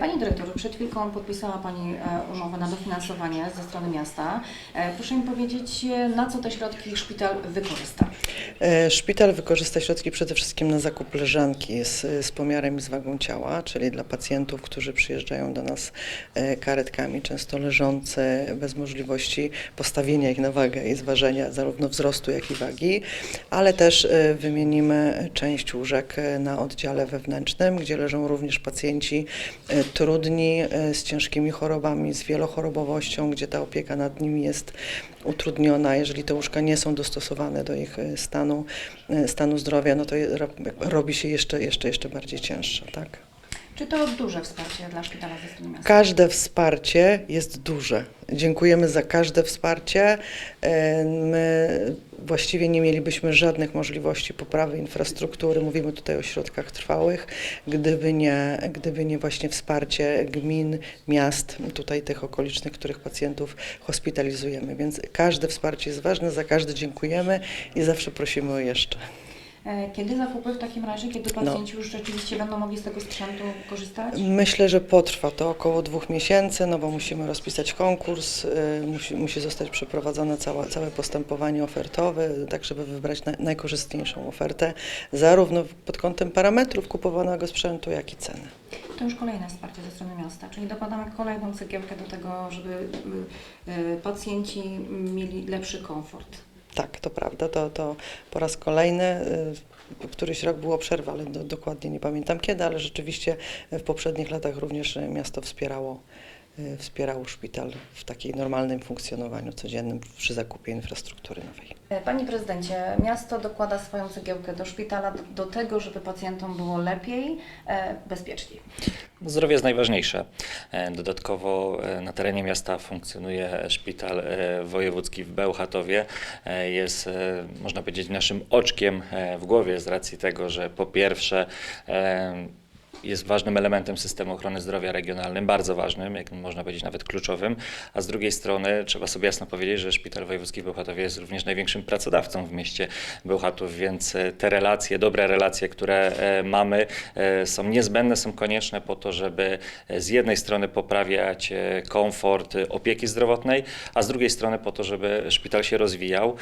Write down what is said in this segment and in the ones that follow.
Pani dyrektor, przed chwilką podpisała Pani e, umowę na dofinansowanie ze strony miasta. E, Proszę mi powiedzieć, e, na co te środki szpital wykorzysta? E, Szpital wykorzysta środki przede wszystkim na zakup leżanki z, z pomiarem i z wagą ciała, czyli dla pacjentów, którzy przyjeżdżają do nas e, karetkami, często leżące, bez możliwości postawienia ich na wagę i zważenia zarówno wzrostu, jak i wagi, ale też e, wymienimy część łóżek na oddziale wewnętrznym, gdzie leżą również pacjenci trudni, z ciężkimi chorobami, z wielochorobowością, gdzie ta opieka nad nimi jest utrudniona. Jeżeli te łóżka nie są dostosowane do ich e, stanu, e, stanu zdrowia, no to robi się jeszcze, jeszcze, jeszcze bardziej cięższe. Tak? Czy to duże wsparcie dla szpitala ze strony miasta? Każde wsparcie jest duże. Dziękujemy za każde wsparcie. E, My właściwie nie mielibyśmy żadnych możliwości poprawy infrastruktury. Mówimy tutaj o środkach trwałych, gdyby nie, gdyby nie właśnie wsparcie gmin, miast, tutaj tych okolicznych, których pacjentów hospitalizujemy. Więc każde wsparcie jest ważne, za każde dziękujemy i zawsze prosimy o jeszcze. E, Kiedy zakupy w takim razie, kiedy No. pacjenci już rzeczywiście będą mogli z tego sprzętu korzystać? Myślę, że potrwa to około dwóch miesięcy, no bo musimy rozpisać konkurs, y, musi, musi zostać przeprowadzone cała, całe postępowanie ofertowe, tak żeby wybrać na, najkorzystniejszą ofertę, zarówno pod kątem parametrów kupowanego sprzętu, jak i ceny. To już kolejne wsparcie ze strony miasta, czyli dokładamy kolejną cegiełkę do tego, żeby y, y, pacjenci mieli lepszy komfort. Tak, to prawda, to, to po raz kolejny, y, któryś rok było przerwa, ale do, dokładnie nie pamiętam kiedy, ale rzeczywiście w poprzednich latach również miasto wspierało, wspierało szpital w takim normalnym funkcjonowaniu codziennym przy zakupie infrastruktury nowej. E, Panie prezydencie, miasto dokłada swoją cegiełkę do szpitala do, tego, żeby pacjentom było lepiej, e, bezpieczniej. Zdrowie jest najważniejsze. E, Dodatkowo e, na terenie miasta funkcjonuje szpital e, wojewódzki w Bełchatowie. E, Jest, e, można powiedzieć, naszym oczkiem e, w głowie z racji tego, że po pierwsze e, jest ważnym elementem systemu ochrony zdrowia regionalnym, bardzo ważnym, jak można powiedzieć nawet kluczowym, a z drugiej strony trzeba sobie jasno powiedzieć, że Szpital Wojewódzki w Bełchatowie jest również największym pracodawcą w mieście Bełchatów, więc e, te relacje, dobre relacje, które e, mamy, e, są niezbędne, są konieczne po to, żeby z jednej strony poprawiać komfort opieki zdrowotnej, a z drugiej strony po to, żeby szpital się rozwijał,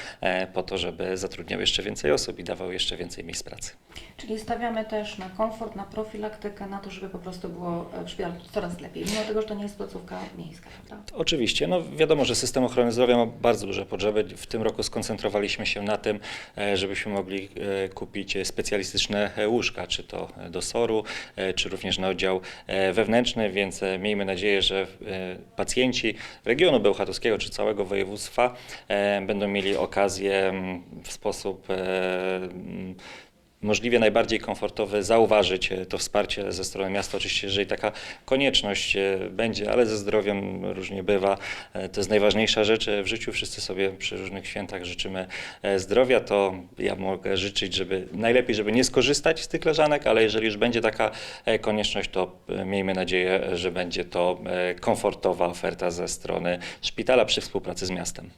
po to, żeby zatrudniał jeszcze więcej osób i dawał jeszcze więcej miejsc pracy. Czyli stawiamy też na komfort, na profilaktykę, na to, żeby po prostu było e, w szpitalu coraz lepiej, mimo tego, że to nie jest placówka miejska, prawda? Oczywiście, no wiadomo, że system ochrony zdrowia ma bardzo duże potrzeby. W tym roku skoncentrowaliśmy się na tym, e, żebyśmy mogli e, kupić specjalistyczne łóżka, czy to do SOR-u, czy również na oddział wewnętrzny, więc miejmy nadzieję, że pacjenci regionu bełchatowskiego czy całego województwa będą mieli okazję mm, w sposób możliwie najbardziej komfortowy zauważyć e, to wsparcie ze strony miasta. Oczywiście, jeżeli taka konieczność e, będzie, ale ze zdrowiem różnie bywa. E, To jest najważniejsza rzecz w życiu. Wszyscy sobie przy różnych świętach życzymy zdrowia. To ja mogę życzyć, żeby najlepiej, żeby nie skorzystać z tych leżanek, ale jeżeli już będzie taka konieczność, to miejmy nadzieję, że będzie to komfortowa oferta ze strony szpitala przy współpracy z miastem.